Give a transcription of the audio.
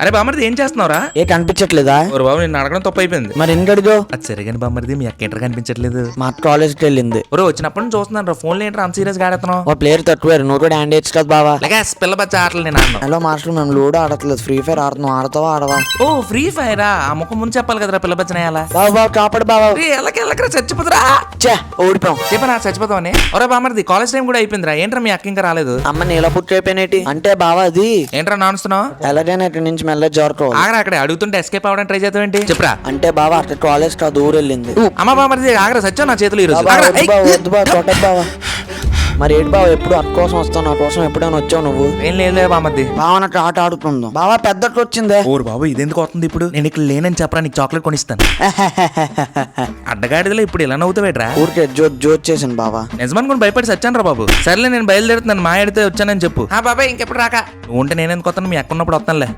అరే బామ్మరిది ఏం చేస్తున్నావురా? ఏ కనిపించట్లేదా? ఓరు బాబు నిన్ను అడగడం తప్పు అయిపోయింది మరి ఎన్ని అడిగావు? అది సరే కానీ బామ్మరిది మీ అక్క ఏంటర్ కనిపించట్లేదు. మా అక్క కాలేజ్కి వెళ్ళింది. ఒరే వచ్చినప్పటి నుంచి చూస్తున్నాను రా ఫోన్లో ఏంట్రా అంత సీరియస్గా ఆడుతున్నావు ఓ ప్లేయర్ తక్కువేరు నువ్వు కూడా హ్యాండ్ వేయచ్చు కదా బావా. అలాగే పిల్ల బచ్చ ఆటలు నేను ఆడను. హలో మాస్టర్ మేము లూడో ఆడట్లేదు ఫ్రీ ఫైర్ ఆడుతున్నాం ఆడతావా ఆడవా? ఓ ఫ్రీ ఫైరా? ఆ ముఖం ముందు చెప్పాలి కదరా పిల్ల బచ్చన ఎలా బాబు బాబు కాపాడు బాబా ఎలాగ ఎలాగరా చచ్చిపోతురా. చే ఓడిపోయాం. చెప్పనా చచ్చిపోతావని? ఒరే బామ్మరిది కాలేజ్ టైం కూడా అయిపోయిందిరా. ఏంట్రా మీ అక్క ఇంకా రాలేదు? అమ్మ నీళ్ళ పుట్టైపోయినటి అంటే బావా అది ఏంట్రా నానుస్తున్నావు? ఎలాగైనా ఇక్కడి నుంచి మెల్ల జారుకోవాలి. ఆగరా అక్కడ అడుగుతుంటే ఎస్కేప్ అవ్వడానికి ట్రై చేస్తావేంటి చెప్పరా. అంటే బావా అక్కడ కాలేజ్ కాదు ఊరు వెళ్ళింది అమ్మ బామ్మరిది ఆగరా సచ్చా నా చేతులు ఈరోజు. బావా, ఆగరా, వద్దు ఏయ్. బావా, వద్దు బావా, కొట్టకు బావా. మరి ఏంటి బావా ఎప్పుడు అక్క కోసం వస్తావు నా కోసం ఎప్పుడైనా వచ్చావు నువ్వు? ఏం లేదు బామ్మర్ది బావా నాకు ఆట ఆడుకుందాం. బావా పెద్దట్లు వచ్చిందే. ఓరు బాబు ఇదెందుకు వస్తుంది ఇప్పుడు? నేను ఇక్కడ లేనని చెప్పరా నీకు చాక్లెట్ కొనిస్తాను. అడ్డగాడిదలో ఇప్పుడు ఇలా నవ్వుతావేట్రా? ఊరికే జోక్ జోక్ చేసింది బావా. నిజమనుకుని భయపడి సచ్చాను రా బాబు. సర్లే నేను బయలుదేరుతున్నాను మా ఎడితే వచ్చానని చెప్పు. ఆ బాబాయ్ ఇంకెప్పుడు రాక? నువ్వు ఉంటే నేను ఎందుకు వస్తాను? మీ అక్క ఉన్నప్పుడు వస్తానులే.